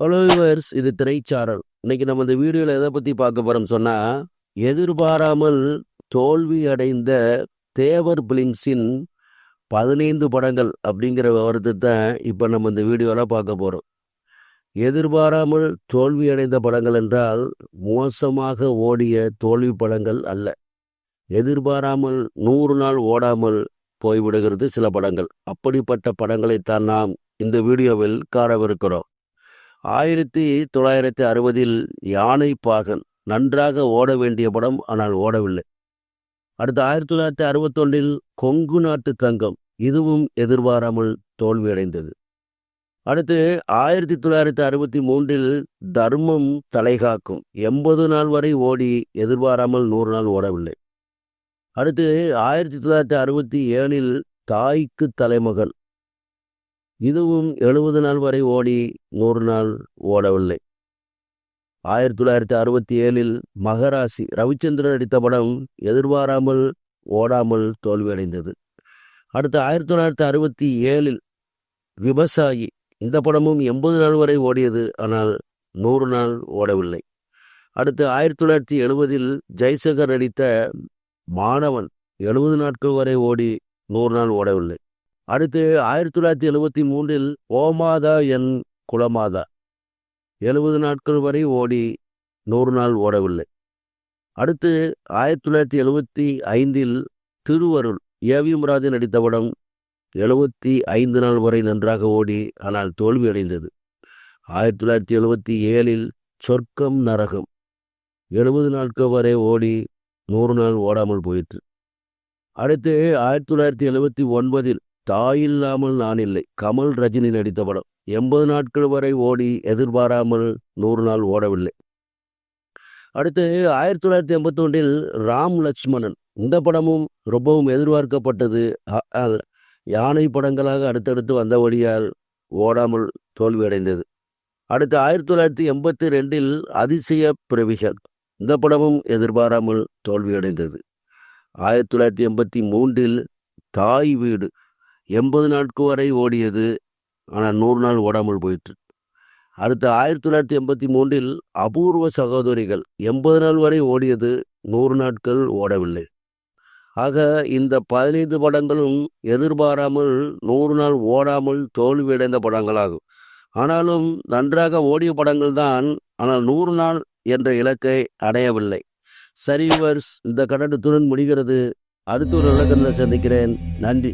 Viewers இது திரைச்சாரல். இன்னைக்கு நம்ம இந்த வீடியோவில் எதை பற்றி பார்க்க போகிறோம் சொன்னால் எதிர்பாராமல் தோல்வி அடைந்த தேவர் பிலிம்ஸின் பதினைந்து படங்கள் அப்படிங்கிற விவரத்தை தான் இப்போ நம்ம இந்த வீடியோவில் பார்க்க போகிறோம் எதிர்பாராமல் தோல்வி அடைந்த படங்கள் என்றால் மோசமாக ஓடிய தோல்வி படங்கள் அல்ல. எதிர்பாராமல் நூறு நாள் ஓடாமல் போய்விடுகிறது சில படங்கள். அப்படிப்பட்ட படங்களைத்தான் நாம் இந்த வீடியோவில் காணவிருக்கிறோம். ஆயிரத்தி தொள்ளாயிரத்தி அறுபதில் யானை பாகன் நன்றாக ஓட வேண்டிய படம் ஆனால் ஓடவில்லை. அடுத்து ஆயிரத்தி தொள்ளாயிரத்தி அறுபத்தொன்றில் கொங்கு நாட்டு தங்கம் இதுவும் எதிர்பாராமல் தோல்வியடைந்தது. அடுத்து ஆயிரத்தி தொள்ளாயிரத்தி அறுபத்தி மூன்றில் தர்மம் தலைகாக்கும் எண்பது நாள் வரை ஓடி எதிர்பாராமல் நூறு நாள் ஓடவில்லை. அடுத்து ஆயிரத்தி தொள்ளாயிரத்தி அறுபத்தி ஏழில் தாய்க்கு தலைமகன் இதுவும் எழுபது நாள் வரை ஓடி நூறு நாள் ஓடவில்லை. ஆயிரத்தி தொள்ளாயிரத்தி அறுபத்தி ஏழில் மகராசி ரவிச்சந்திரன் நடித்த படம் எதிர்பாராமல் ஓடாமல் தோல்வியடைந்தது. அடுத்து ஆயிரத்தி தொள்ளாயிரத்தி அறுபத்தி ஏழில் விவசாயி இந்த படமும் எண்பது நாள் வரை ஓடியது ஆனால் நூறு நாள் ஓடவில்லை. அடுத்து ஆயிரத்தி தொள்ளாயிரத்தி எழுபதில் ஜெய்சங்கர் நடித்த மாணவன் எழுபது நாட்கள் வரை ஓடி நூறு நாள் ஓடவில்லை. அடுத்து ஆயிரத்தி தொள்ளாயிரத்தி எழுபத்தி மூன்றில் ஓமாதா என் குலமாதா. எழுபது நாட்கள் வரை ஓடி நூறு நாள் ஓடவில்லை. அடுத்து ஆயிரத்தி தொள்ளாயிரத்தி எழுபத்தி ஐந்தில் திருவருள் ஏவி முராதி நடித்த படம் எழுபத்தி ஐந்து நாள் வரை நன்றாக ஓடி ஆனால் தோல்வியடைந்தது. ஆயிரத்தி தொள்ளாயிரத்தி எழுபத்தி ஏழில் சொர்க்கம் நரகம். எழுபது நாட்கள் வரை ஓடி நூறு நாள் ஓடாமல் போயிற்று. அடுத்து ஆயிரத்தி தொள்ளாயிரத்தி எழுபத்தி ஒன்பதில் தாயில்லாமல் நான் இல்லை கமல் ரஜினி நடித்த படம். எண்பது நாட்கள் வரை ஓடி எதிர்பாராமல் நூறு நாள் ஓடவில்லை. அடுத்து ஆயிரத்தி தொள்ளாயிரத்தி எண்பத்தி ஒன்றில் ராம் லட்சுமணன். இந்த படமும் ரொம்பவும் எதிர்பார்க்கப்பட்டது. அ- யானை படங்களாக அடுத்தடுத்து வந்தபடியால் ஓடாமல் தோல்வியடைந்தது. அடுத்து ஆயிரத்தி தொள்ளாயிரத்தி எண்பத்தி ரெண்டில் அதிசய பிரவிகள். இந்த படமும் எதிர்பாராமல் தோல்வியடைந்தது. ஆயிரத்தி தொள்ளாயிரத்தி எண்பத்தி மூன்றில் தாய் வீடு. எண்பது நாட்கள் வரை ஓடியது. ஆனால் நூறு நாள் ஓடாமல் போயிற்று. அடுத்து ஆயிரத்தி தொள்ளாயிரத்தி எண்பத்தி மூன்றில் அபூர்வ சகோதரிகள் எண்பது நாள் வரை ஓடியது. நூறு நாட்கள் ஓடவில்லை. ஆக இந்த பதினைந்து படங்களும் எதிர்பாராமல் நூறு நாள் ஓடாமல் தோல்வியடைந்த படங்களாகும். ஆனாலும் நன்றாக ஓடிய படங்கள் தான் ஆனால் நூறு நாள் என்ற இலக்கை அடையவில்லை. சரி இந்த கட்டணத்துடன் முடிகிறது. அடுத்த ஒரு இலக்கத்தில் சந்திக்கிறேன். நன்றி.